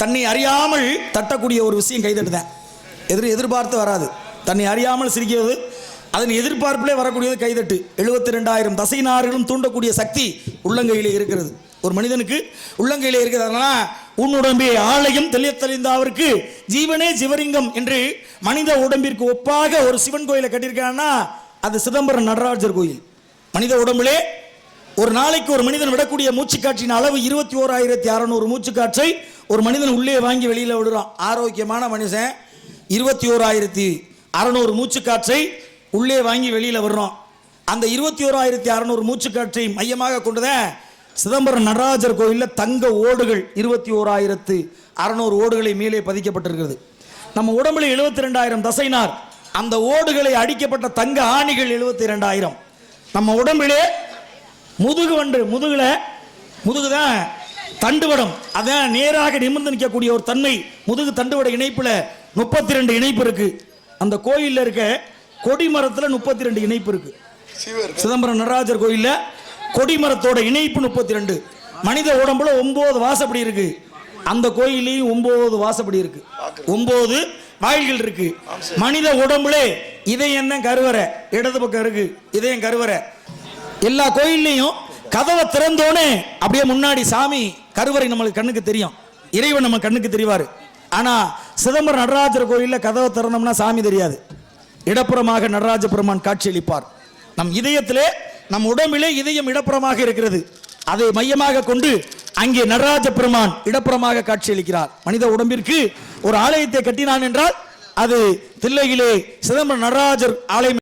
தன்னை அறியாமல் தட்டக்கூடிய ஒரு விஷயம் கைதட்டுதான். எதிர் எதிர்பார்த்து வராது. தன்னை அறியாமல் சிரிக்கிறது அதன் எதிர்பார்ப்பிலே வரக்கூடியது கைதட்டு. எழுபத்தி ரெண்டாயிரம் தசைநாறுகளும் தூண்டக்கூடிய சக்தி உள்ளங்கையிலே இருக்கிறது. ஒரு மனிதனுக்கு உள்ளங்கையிலே இருக்கிறதுனா உன் உன்னுடம்பே ஆலயம் தெளிய அவருக்கு ஜீவனே சிவலிங்கம் என்று மனித உடம்பிற்கு ஒப்பாக ஒரு சிவன் கோயிலை கட்டியிருக்காங்கன்னா அது சிதம்பரம் நடராஜர் கோயில். மனித உடம்பிலே ஒரு நாளைக்கு ஒரு மனிதன் விடக்கூடிய மூச்சுக்காற்றின் அளவு இருபத்தி ஓராயிரத்தி அறநூறு மூச்சுக்காற்றை ஒரு மனிதன் உள்ளே வாங்கி வெளியில் விடுறான். ஆரோக்கியமான மனுஷன். இருபத்தி ஓராயிரத்தி அறநூறு மூச்சுக்காற்றை உள்ளே வாங்கி வெளியில் விடுறோம் அந்த இருபத்தி ஓராயிரத்தி அறநூறு மூச்சுக்காற்றை மையமாக கொண்டுதான் சிதம்பரம் நடராஜர் கோயிலில் தங்க ஓடுகள் இருபத்தி ஓராயிரத்து அறநூறு ஓடுகளை மேலே பதிக்கப்பட்டிருக்கிறது. நம்ம உடம்புல எழுபத்தி ரெண்டாயிரம் தசைனார் அந்த ஓடுகளை அடிக்கப்பட்ட தங்க ஆணிகள் எழுபத்தி ரெண்டாயிரம் நம்ம உடம்பிலே முதுகு வண்டு முதுகில் முதுகு தான் தண்டுவடம். அதான் நேராக நிமிர்ந்து நிற்கக்கூடிய ஒரு தன்மை முதுகு தண்டுவட இணைப்பில் முப்பத்தி ரெண்டு இணைப்பு இருக்கு. அந்த கோயிலில் இருக்க கொடிமரத்தில் முப்பத்தி ரெண்டு இணைப்பு இருக்கு. சிதம்பரம் நடராஜர் கோயிலில் கொடிமரத்தோட இணைப்பு முப்பத்தி ரெண்டு மனித உடம்புல ஒன்பது வாசப்படி இருக்கு. அந்த கோயிலையும் ஒன்பது வாசப்படி இருக்கு. ஒன்பது வாயில்கள் இருக்கு. மனித உடம்புலே இதயம் தான் கருவறை. இடது பக்கம் இருக்கு. இதயம் கருவறை. எல்லா கோயில்லையும் கதவை திறந்தோனே அப்படியே முன்னாடி சாமி கருவறை நம்மளுக்கு கண்ணுக்கு தெரியும். இறைவன் நம்ம கண்ணுக்கு தெரிவாரு. ஆனா சிதம்பரம் நடராஜர் கோயில்ல கதவை திறந்தோம்னா சாமி தெரியாது. இடப்புறமாக நடராஜ பெருமான் காட்சியளிப்பார். நம் இதயத்திலே நம் உடம்பிலே இதயம் இடப்புறமாக இருக்கிறது. அதை மையமாக கொண்டு அங்கே நடராஜ பெருமான் இடப்புறமாக காட்சியளிக்கிறார். மனித உடம்பிற்கு ஒரு ஆலயத்தை கட்டினான் என்றால் அது தில்லையிலே சிதம்பரம் நடராஜர் ஆலயம்